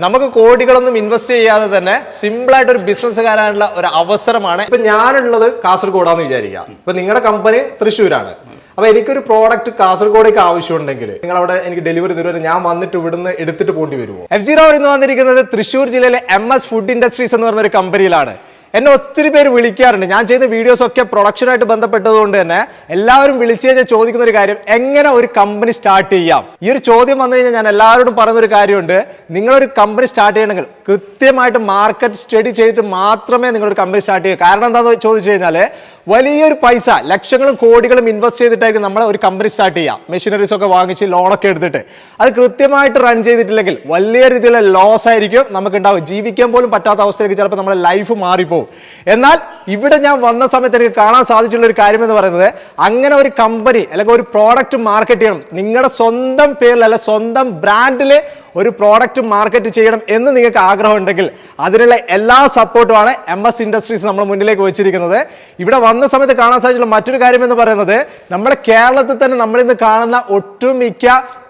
നമുക്ക് കോടികളൊന്നും ഇൻവെസ്റ്റ് ചെയ്യാതെ തന്നെ സിമ്പിൾ ആയിട്ട് ഒരു ബിസിനസ്സുകാരാനുള്ള ഒരു അവസരമാണ്. ഇപ്പൊ ഞാനുള്ളത് കാസർഗോഡാന്ന് വിചാരിക്കാം. ഇപ്പൊ നിങ്ങളുടെ കമ്പനി തൃശ്ശൂരാണ്. അപ്പൊ എനിക്കൊരു പ്രോഡക്റ്റ് കാസർഗോഡേക്ക് ആവശ്യമുണ്ടെങ്കിൽ നിങ്ങൾ അവിടെ എനിക്ക് ഡെലിവറി തരുമോ ഞാൻ വന്നിട്ട് ഇവിടുന്ന് എടുത്തിട്ട് പോണ്ടി വരുമോ എഫ് സീറോ ഇന്ന് വന്നിരിക്കുന്നത് തൃശ്ശൂർ ജില്ലയിലെ എം എസ് ഫുഡ് ഇൻഡസ്ട്രീസ് എന്ന് പറഞ്ഞ ഒരു കമ്പനിയിലാണ് എന്നെ ഒത്തിരി പേര് വിളിക്കാറുണ്ട്. ഞാൻ ചെയ്യുന്ന വീഡിയോസ് ഒക്കെ പ്രൊഡക്ഷനായിട്ട് ബന്ധപ്പെട്ടതുകൊണ്ട് തന്നെ എല്ലാവരും വിളിച്ചു കഴിഞ്ഞാൽ ചോദിക്കുന്ന ഒരു കാര്യം എങ്ങനെ ഒരു കമ്പനി സ്റ്റാർട്ട് ചെയ്യാം? ഈ ഒരു ചോദ്യം വന്നു കഴിഞ്ഞാൽ ഞാൻ എല്ലാവരോടും പറയുന്ന ഒരു കാര്യമുണ്ട്. നിങ്ങളൊരു കമ്പനി സ്റ്റാർട്ട് ചെയ്യണമെങ്കിൽ കൃത്യമായിട്ട് മാർക്കറ്റ് സ്റ്റഡി ചെയ്തിട്ട് മാത്രമേ നിങ്ങളൊരു കമ്പനി സ്റ്റാർട്ട് ചെയ്യൂ കാരണം എന്താണെന്ന് ചോദിച്ചു കഴിഞ്ഞാൽ വലിയൊരു പൈസ ലക്ഷങ്ങളും കോടികളും ഇൻവെസ്റ്റ് ചെയ്തിട്ടായിരിക്കും നമ്മൾ ഒരു കമ്പനി സ്റ്റാർട്ട് ചെയ്യാം മെഷീനറീസ് ഒക്കെ വാങ്ങിച്ച് ലോണൊക്കെ എടുത്തിട്ട്. അത് കൃത്യമായിട്ട് റൺ ചെയ്തിട്ടില്ലെങ്കിൽ വലിയ രീതിയിലുള്ള ലോസ് ആയിരിക്കും നമുക്ക് ഉണ്ടാവും ജീവിക്കാൻ പോലും പറ്റാത്ത അവസ്ഥയിലേക്ക് ചിലപ്പോൾ നമ്മുടെ ലൈഫ് മാറിപ്പോകും എന്നാൽ ഇവിടെ ഞാൻ വന്ന സമയത്ത് എനിക്ക് കാണാൻ സാധിച്ചുള്ള ഒരു കാര്യം എന്ന് പറയുന്നത് അങ്ങനെ ഒരു കമ്പനി അല്ലെങ്കിൽ ഒരു പ്രോഡക്റ്റ് മാർക്കറ്റ് ചെയ്യണം. നിങ്ങളുടെ സ്വന്തം പേരിൽ അല്ല സ്വന്തം ബ്രാൻഡിൽ ഒരു പ്രോഡക്റ്റ് മാർക്കറ്റ് ചെയ്യണം എന്ന് നിങ്ങൾക്ക് ആഗ്രഹം ഉണ്ടെങ്കിൽ അതിനുള്ള എല്ലാ സപ്പോർട്ടുമാണ് എം എസ് ഇൻഡസ്ട്രീസ് നമ്മൾ മുന്നിലേക്ക് വെച്ചിരിക്കുന്നത്. ഇവിടെ വന്ന സമയത്ത് കാണാൻ സാധിച്ചുള്ള മറ്റൊരു കാര്യം എന്ന് പറയുന്നത് നമ്മുടെ കേരളത്തിൽ തന്നെ നമ്മളിന്ന് കാണുന്ന ഒട്ടുമിക്ക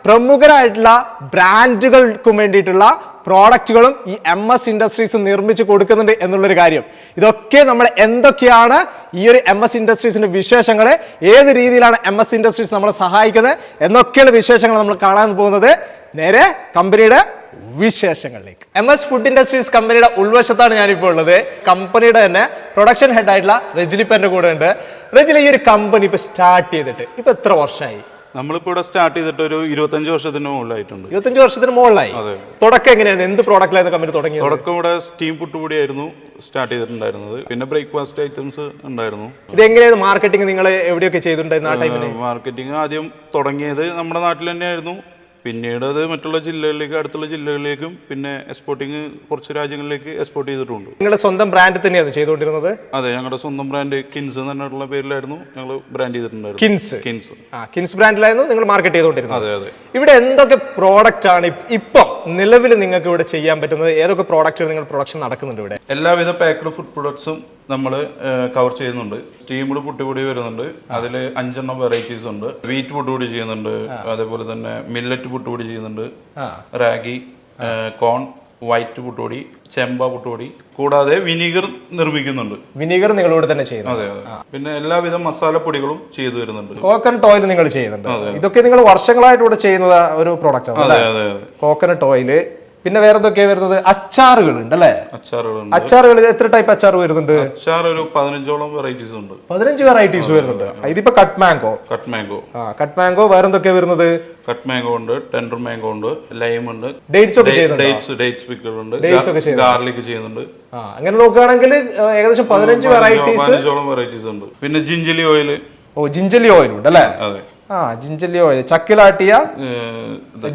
പ്രമുഖരായിട്ടുള്ള ബ്രാൻഡുകൾക്കും വേണ്ടിയിട്ടുള്ള പ്രോഡക്റ്റുകളും ഈ എം എസ് ഇൻഡസ്ട്രീസ് നിർമ്മിച്ച് കൊടുക്കുന്നുണ്ട് എന്നുള്ളൊരു കാര്യം. ഇതൊക്കെ നമ്മൾ എന്തൊക്കെയാണ് ഈ ഒരു എം എസ് ഇൻഡസ്ട്രീസിന്റെ വിശേഷങ്ങൾ ഏത് രീതിയിലാണ് എം എസ് ഇൻഡസ്ട്രീസ് നമ്മളെ സഹായിക്കുന്നത് എന്നൊക്കെയുള്ള വിശേഷങ്ങൾ നമ്മൾ കാണാൻ പോകുന്നത് നേരെ കമ്പനിയുടെ വിശേഷങ്ങളിലേക്ക്. എം എസ് ഫുഡ് ഇൻഡസ്ട്രീസ് കമ്പനിയുടെ ഉൾവശത്താണ് ഞാനിപ്പോൾ ഉള്ളത്. കമ്പനിയുടെ തന്നെ പ്രൊഡക്ഷൻ ഹെഡ് ആയിട്ടുള്ള റെജിലിപ്പ് എന്റെ കൂടെ ഉണ്ട് റെജില ഈ ഒരു കമ്പനി ഇപ്പൊ സ്റ്റാർട്ട് ചെയ്തിട്ട് ഇപ്പൊ എത്ര വർഷമായി നമ്മളിപ്പോൾ ഇവിടെ സ്റ്റാർട്ട് ചെയ്തിട്ട് ഒരു ഇരുപത്തഞ്ച് വർഷത്തിന് മുകളിലായിട്ടുണ്ട്. ഇരുപത്തഞ്ച് വർഷത്തിന് മുകളിലായി. അതെ. തുടക്കം എങ്ങനെയായിരുന്നു? എന്ത് പ്രോഡക്റ്റിലായിരുന്നു കമ്പനി തുടങ്ങി തുടക്കം ഇവിടെ സ്റ്റീം പുട്ടുപൊടിയായിരുന്നു സ്റ്റാർട്ട് ചെയ്തിട്ടുണ്ടായിരുന്നത്. പിന്നെ ബ്രേക്ക്ഫാസ്റ്റ് ഐറ്റംസ് ഉണ്ടായിരുന്നു. ഇത് എങ്ങനെയാണ് മാർക്കറ്റിംഗ് നിങ്ങൾ എവിടെയൊക്കെ ചെയ്തിട്ടുണ്ടായിരുന്നു ആ ടൈമിൽ മാർക്കറ്റിംഗ് ആദ്യം തുടങ്ങിയത് നമ്മുടെ നാട്ടിൽ തന്നെയായിരുന്നു. പിന്നീട് അത് മറ്റുള്ള ജില്ലകളിലേക്ക് അടുത്തുള്ള ജില്ലകളിലേക്കും പിന്നെ എക്സ്പോർട്ടിങ് കുറച്ച് രാജ്യങ്ങളിലേക്ക് എക്സ്പോർട്ട് ചെയ്തിട്ടുണ്ട്. നിങ്ങളുടെ സ്വന്തം ബ്രാൻഡ് തന്നെയാണ് ചെയ്തുകൊണ്ടിരുന്നത്? അതെ ഞങ്ങളുടെ സ്വന്തം ബ്രാൻഡ് കിൻസ് എന്നുള്ള പേരിലായിരുന്നു ഞങ്ങൾ ബ്രാൻഡ് ചെയ്തിട്ടുണ്ടായിരുന്നു കിൻസ് കിൻസ് ആ കിൻസ് ബ്രാൻഡിലായിരുന്നു നിങ്ങൾ മാർക്കറ്റ് ചെയ്തുകൊണ്ടിരുന്നത്. അതെ അതെ. ഇവിടെ എന്തൊക്കെ പ്രോഡക്റ്റ് ആണ് ഇപ്- ഇപ്പം നിലവിൽ നിങ്ങൾക്ക് ഇവിടെ ചെയ്യാൻ പറ്റുന്നത് ഏതൊക്കെ പ്രോഡക്റ്റുകൾ നിങ്ങൾ പ്രൊഡക്ഷൻ നടക്കുന്നുണ്ട് ഇവിടെ? എല്ലാവിധ പാക്ക്ഡ് ഫുഡ് പ്രൊഡക്ട്സും നമ്മൾ കവർ ചെയ്യുന്നുണ്ട്. സ്റ്റീംഡ് പുട്ടുപൊടി വരുന്നുണ്ട്. അതിൽ അഞ്ചെണ്ണം വെറൈറ്റീസ് ഉണ്ട്. വീറ്റ് പുട്ടുപൊടി ചെയ്യുന്നുണ്ട്. അതേപോലെ തന്നെ മില്ലറ്റ് പുട്ടുപൊടി ചെയ്യുന്നുണ്ട്. റാഗി കോൺ വൈറ്റ് പുട്ടുപൊടി ചെമ്പ പുട്ടുപൊടി കൂടാതെ വിനീഗർ നിർമ്മിക്കുന്നുണ്ട്. വിനീഗർ നിങ്ങൾ ഇവിടെ തന്നെ ചെയ്യുന്നു അതെ അതെ. പിന്നെ എല്ലാവിധ മസാലപ്പൊടികളും ചെയ്തു വരുന്നുണ്ട് കോക്കനട്ട് ഓയിൽ നിങ്ങൾ ചെയ്യുന്നുണ്ട്. ഇതൊക്കെ നിങ്ങൾ വർഷങ്ങളായിട്ട് ഇവിടെ ചെയ്യുന്ന ഒരു പ്രോഡക്റ്റ് ആണ് അതെ അതെ കോക്കനട്ട് ഓയിൽ പിന്നെ വേറെ എന്തൊക്കെയാ വരുന്നത്? അച്ചാറുകൾ ഉണ്ട് അല്ലേ? അച്ചാറുകളുണ്ട്. അച്ചാറുകൾ എത്ര ടൈപ്പ് അച്ചാർ വരുന്നുണ്ട്? അച്ചാർ ഒരു പതിനഞ്ചോളം വെറൈറ്റീസ് ഉണ്ട്. പതിനഞ്ച് വെറൈറ്റീസ് വരുന്നുണ്ട്. ഇതിപ്പോ കട്ട് മാംഗോ കട്ട് മാംഗോ ആ കട്ട് മാംഗോ വേറെ എന്തൊക്കെയാ വരുന്നത്? കട്ട് മാംഗോ ഉണ്ട് ടെൻഡർ മാംഗോ ഉണ്ട് ലൈം ഉണ്ട്. ഡേറ്റ്സ് ഒക്കെ ഡേറ്റ്സ് ഡേറ്റ്സ് ചെയ്യുന്നുണ്ട്. ഗാർലിക് ചെയ്യുന്നുണ്ട്. ആ അങ്ങനെ നോക്കുകയാണെങ്കിൽ ഏകദേശം പതിനഞ്ച് വെറൈറ്റീസ് പതിനഞ്ചോളം വെറൈറ്റീസ് ഉണ്ട്. പിന്നെ ജിഞ്ചലി ഓയിൽ ഓ ജിഞ്ചലി ഓയിൽ ഉണ്ട് അല്ലേ? അതെ. ആ ജിഞ്ചലി ഓയിൽ ചക്കിലാട്ടിയ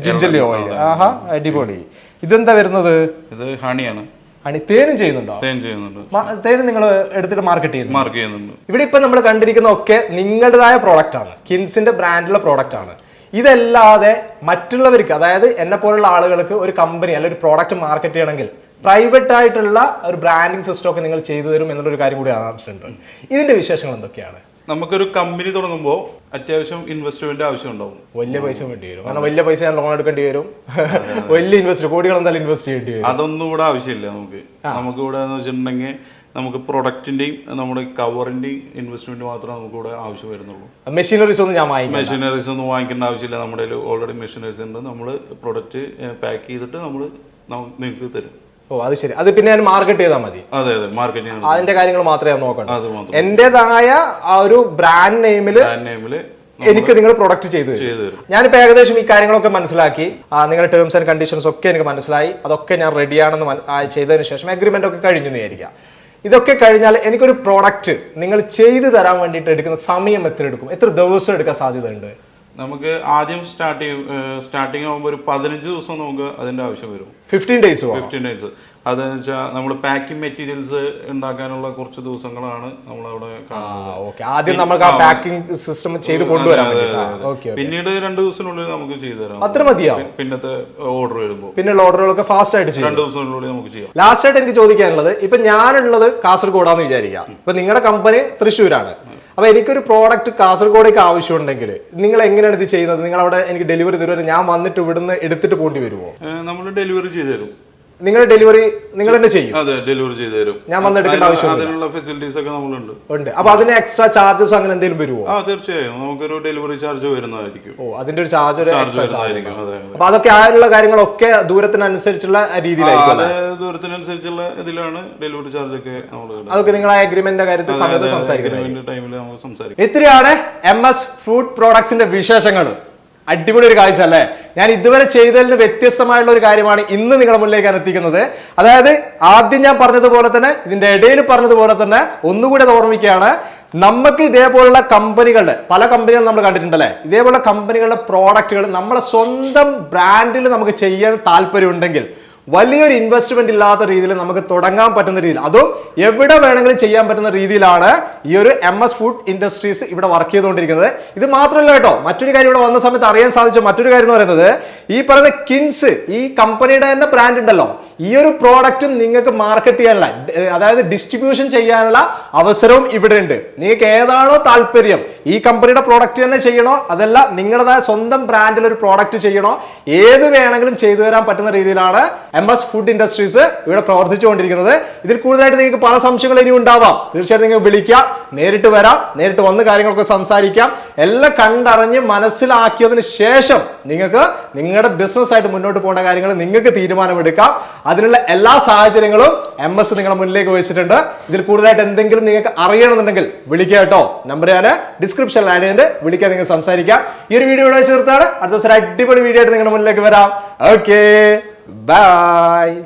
ജിഞ്ചലി ഓയിൽ ആഹാ അടിപൊളി. ഇതെന്താ വരുന്നത്? ഇത് ഹണിയാണ്. ഹണി തേനും ചെയ്യുന്നുണ്ടോ? തേൻ ചെയ്യുന്നുണ്ട്. തേനും നിങ്ങൾ എടുത്തിട്ട് മാർക്കറ്റ് ചെയ്യുന്നു മാർക്ക് ചെയ്യുന്നുണ്ട്. ഇവിടെ ഇപ്പൊ നമ്മൾ കണ്ടിരിക്കുന്ന ഒക്കെ നിങ്ങളുടേതായ പ്രോഡക്റ്റ് ആണ്. കിൻസിന്റെ ബ്രാൻഡിലുള്ള പ്രോഡക്റ്റ് ആണ്. ഇതല്ലാതെ മറ്റുള്ളവർക്ക് അതായത് എന്നെ പോലുള്ള ആളുകൾക്ക് ഒരു കമ്പനി അല്ലെങ്കിൽ ഒരു പ്രോഡക്റ്റ് മാർക്കറ്റ് ചെയ്യണമെങ്കിൽ പ്രൈവറ്റ് ആയിട്ടുള്ള ഒരു ബ്രാൻഡിങ് സിസ്റ്റം ഒക്കെ നിങ്ങൾ ചെയ്തു തരും എന്നുള്ളൊരു കാര്യം കൂടി അറിഞ്ഞിട്ടുണ്ട് ഇതിന്റെ വിശേഷങ്ങൾ എന്തൊക്കെയാണ്? നമുക്കൊരു കമ്പനി തുടങ്ങുമ്പോൾ അത്യാവശ്യം ഇൻവെസ്റ്റ്മെന്റ് ആവശ്യം ഉണ്ടാവും വലിയ പൈസ വേണ്ടി വരും. കാരണം വലിയ പൈസ ഞാൻ ലോൺ എടുക്കേണ്ടി വരും. വലിയ ഇൻവെസ്റ്റ് കോടികൾ എന്തായാലും ഇൻവെസ്റ്റ് ചെയ്യേണ്ടി വരും. അതൊന്നും ഇവിടെ ആവശ്യമില്ല നമുക്ക്. നമുക്ക് ഇവിടെ എന്ന് വെച്ചിട്ടുണ്ടെങ്കിൽ നമുക്ക് പ്രൊഡക്റ്റിന്റെയും നമ്മുടെ കവറിന്റെയും ഇൻവെസ്റ്റ്മെന്റ് മാത്രമേ നമുക്ക് ഇവിടെ ആവശ്യം വരുന്നുള്ളൂ. മെഷീനറീസ് ഒന്നും ഞാൻ വാങ്ങിക്കാം മെഷീനറീസ് ഒന്നും വാങ്ങിക്കേണ്ട ആവശ്യമില്ല. നമ്മുടെ ഓൾറെഡി മെഷീനറീസ് ഉണ്ട്. നമ്മൾ പ്രൊഡക്റ്റ് പാക്ക് ചെയ്തിട്ട് നമ്മൾ നിങ്ങൾക്ക് തരും. ഓ അത് ശരി. അത് പിന്നെ ഞാൻ മാർക്കറ്റ് ചെയ്താൽ മതി. അതെ അതെ. മാർക്കറ്റിംഗ് അതിന്റെ കാര്യങ്ങൾ മാത്രമേ ഞാൻ മാത്രം. എന്റേതായ ആ ഒരു ബ്രാൻഡ് നെയിമിൽ ബ്രാൻഡ് നെയിമിൽ എനിക്ക് നിങ്ങൾ പ്രൊഡക്റ്റ് ചെയ്തു ഞാനിപ്പോ ഞാനിപ്പോൾ ഏകദേശം ഈ കാര്യങ്ങളൊക്കെ മനസ്സിലാക്കി. നിങ്ങളുടെ ടേംസ് ആൻഡ് കണ്ടീഷൻസ് ഒക്കെ എനിക്ക് മനസ്സിലായി. അതൊക്കെ ഞാൻ റെഡിയാണെന്ന് ചെയ്തതിന് ശേഷം അഗ്രിമെന്റ് ഒക്കെ കഴിഞ്ഞു വിചാരിക്കാം ഇതൊക്കെ കഴിഞ്ഞാൽ എനിക്കൊരു പ്രോഡക്റ്റ് നിങ്ങൾ ചെയ്തു തരാൻ വേണ്ടിയിട്ട് എടുക്കുന്ന സമയം എത്ര എടുക്കും എത്ര ദിവസം എടുക്കാൻ സാധ്യതയുണ്ട്? നമുക്ക് ആദ്യം സ്റ്റാർട്ട് ചെയ്യും സ്റ്റാർട്ടിങ് ആകുമ്പോൾ ഒരു പതിനഞ്ച് ദിവസം നമുക്ക് അതിന്റെ ആവശ്യം വരും. ഫിഫ്റ്റീൻ ഡേയ്സ് ഫിഫ്റ്റീൻ ഡേയ്സ് അതെന്ന് വെച്ചാൽ നമ്മൾ പാക്കിംഗ് മെറ്റീരിയൽസ് ഉണ്ടാക്കാനുള്ള കുറച്ച് ദിവസങ്ങളാണ് നമ്മളവിടെ കാണുന്നത്. ആദ്യം നമുക്ക് ആ പാക്കിംഗ് സിസ്റ്റം ചെയ്ത് കൊണ്ടുവരാൻ ഓക്കെ പിന്നീട് രണ്ട് ദിവസത്തിനുള്ളിൽ നമുക്ക് ചെയ്തു തരാം. അത്ര മതിയാവും. പിന്നത്തെ ഓർഡർ വരുമ്പോൾ പിന്നെയുള്ള ഓർഡറുകളൊക്കെ ഫാസ്റ്റ് ആയിട്ട് രണ്ട് ദിവസത്തിനുള്ളിൽ നമുക്ക് ചെയ്യാം. ലാസ്റ്റ് ആയിട്ട് എനിക്ക് ചോദിക്കാനുള്ളത് ഇപ്പൊ ഞാനുള്ളത് കാസർഗോഡാന്ന് വിചാരിക്കാം. ഇപ്പൊ നിങ്ങളുടെ കമ്പനി തൃശ്ശൂരാണ്. അപ്പൊ എനിക്കൊരു പ്രോഡക്റ്റ് കാസർഗോഡേക്ക് ആവശ്യമുണ്ടെങ്കിൽ നിങ്ങൾ എങ്ങനെയാണ് ഇത് ചെയ്യുന്നത്? നിങ്ങൾ അവിടെ എനിക്ക് ഡെലിവറി തരുമോ? ഞാൻ വന്നിട്ട് ഇവിടുന്ന് എടുത്തിട്ട് പോണ്ടി വരുമോ? നമ്മൾ ഡെലിവറി ചെയ്തു തരും നിങ്ങൾ ഡെലിവറി നിങ്ങൾ തന്നെ ചെയ്യും. അതെ ഡെലിവറി ചെയ്തു തരും. ഞാൻ വന്നെടുക്കേണ്ട ആവശ്യമില്ല അതിനുള്ള ഫെസിലിറ്റീസ് ഒക്കെ നമ്മളുണ്ട്. ഉണ്ട്. അപ്പൊ അതിന് എക്സ്ട്രാ ചാർജസ് അങ്ങനെ എന്തെങ്കിലും വരുമോ ആ തീർച്ചയായും. നമുക്കൊരു ഡെലിവറി ചാർജ് വരുന്നതായിരിക്കും. ഓ അതിന്റെ ഒരു ചാർജ് ഒരു ചാർജ് എക്സ്ട്രാ ചാർജ് വരുന്നതായിരിക്കും. അതെ അതെ. അപ്പൊ അതൊക്കെ ആയുള്ള കാര്യങ്ങളൊക്കെ ദൂരത്തിനനുസരിച്ചുള്ള രീതിയിലായിരിക്കും അത് ദൂരത്തിനനുസരിച്ചുള്ള ഇതിലാണ് ഡെലിവറി ചാർജ് ഒക്കെ നമ്മൾ അതൊക്കെ നിങ്ങൾ ആ അഗ്രിമെന്റിന്റെ കാര്യത്തിൽ സമയത്ത് സംസാരിക്കുന്നത് ടൈമിൽ നമുക്ക് സംസാരിക്കാം. ഇത്രയാണ് എം എസ് ഫുഡ് പ്രോഡക്ട്സിന്റെ വിശേഷങ്ങൾ അടിപൊളി ഒരു കാഴ്ച അല്ലേ? ഞാൻ ഇതുവരെ ചെയ്തതിൽ നിന്ന് വ്യത്യസ്തമായുള്ള ഒരു കാര്യമാണ് ഇന്ന് നിങ്ങളുടെ മുന്നിലേക്ക് എത്തിക്കുന്നത്. അതായത് ആദ്യം ഞാൻ പറഞ്ഞതുപോലെ തന്നെ ഇതിന്റെ ഇടയിൽ പറഞ്ഞതുപോലെ തന്നെ ഒന്നുകൂടി അത് ഓർമ്മിക്കുകയാണ്. നമുക്ക് ഇതേപോലുള്ള കമ്പനികളുടെ പല കമ്പനികൾ നമ്മൾ കണ്ടിട്ടുണ്ടല്ലേ ഇതേപോലുള്ള കമ്പനികളുടെ പ്രോഡക്റ്റുകൾ നമ്മളെ സ്വന്തം ബ്രാൻഡിൽ നമുക്ക് ചെയ്യാൻ താല്പര്യമുണ്ടെങ്കിൽ വലിയൊരു ഇൻവെസ്റ്റ്മെന്റ് ഇല്ലാത്ത രീതിയിൽ നമുക്ക് തുടങ്ങാൻ പറ്റുന്ന രീതിയിൽ. അതും എവിടെ വേണമെങ്കിലും ചെയ്യാൻ പറ്റുന്ന രീതിയിലാണ് ഈ ഒരു എം എസ് ഫുഡ് ഇൻഡസ്ട്രീസ് ഇവിടെ വർക്ക് ചെയ്തുകൊണ്ടിരിക്കുന്നത്. ഇത് മാത്രമല്ല കേട്ടോ മറ്റൊരു കാര്യം ഇവിടെ വന്ന സമയത്ത് അറിയാൻ സാധിച്ച മറ്റൊരു കാര്യം എന്ന് പറയുന്നത് ഈ പറയുന്ന കിൻസ് ഈ കമ്പനിയുടെ തന്നെ ബ്രാൻഡ് ഉണ്ടല്ലോ. ഈ ഒരു പ്രോഡക്റ്റും നിങ്ങൾക്ക് മാർക്കറ്റ് ചെയ്യാനുള്ള അതായത് ഡിസ്ട്രിബ്യൂഷൻ ചെയ്യാനുള്ള അവസരവും ഇവിടെ ഉണ്ട്. നിങ്ങൾക്ക് ഏതാണോ താല്പര്യം ഈ കമ്പനിയുടെ പ്രോഡക്റ്റ് തന്നെ ചെയ്യണോ അതല്ല നിങ്ങളുടേതായ സ്വന്തം ബ്രാൻഡിൽ ഒരു പ്രോഡക്റ്റ് ചെയ്യണോ ഏത് വേണമെങ്കിലും ചെയ്തു തരാൻ പറ്റുന്ന രീതിയിലാണ് എം എസ് ഫുഡ് ഇൻഡസ്ട്രീസ് ഇവിടെ പ്രവർത്തിച്ചുകൊണ്ടിരിക്കുന്നത്. ഇതിൽ കൂടുതലായിട്ട് നിങ്ങൾക്ക് പല സംശയങ്ങൾ ഇനി ഉണ്ടാവാം. തീർച്ചയായിട്ടും നിങ്ങൾ വിളിക്കാം. നേരിട്ട് വരാം. നേരിട്ട് വന്ന് കാര്യങ്ങളൊക്കെ സംസാരിക്കാം. എല്ലാം കണ്ടറിഞ്ഞ് മനസ്സിലാക്കിയതിന് ശേഷം നിങ്ങൾക്ക് നിങ്ങളുടെ ബിസിനസ് ആയിട്ട് മുന്നോട്ട് പോകേണ്ട കാര്യങ്ങൾ നിങ്ങൾക്ക് തീരുമാനമെടുക്കാം. അതിനുള്ള എല്ലാ സാഹചര്യങ്ങളും എം എസ് നിങ്ങളുടെ മുന്നിലേക്ക് വെച്ചിട്ടുണ്ട്. ഇതിൽ കൂടുതലായിട്ട് എന്തെങ്കിലും നിങ്ങൾക്ക് അറിയണമെന്നുണ്ടെങ്കിൽ വിളിക്കുക കേട്ടോ. നമ്പർ ഞാൻ ഡിസ്ക്രിപ്ഷനിൽ ആഡ് ചെയ്ത് വിളിക്കാൻ നിങ്ങൾ സംസാരിക്കാം. ഈ ഒരു വീഡിയോ ഇവിടെ വെച്ച് നിർത്തുകയാണ്. അടുത്ത ദിവസം അടിപൊളി വീഡിയോ ആയിട്ട് നിങ്ങളുടെ മുന്നിലേക്ക് വരാം. Okay Bye.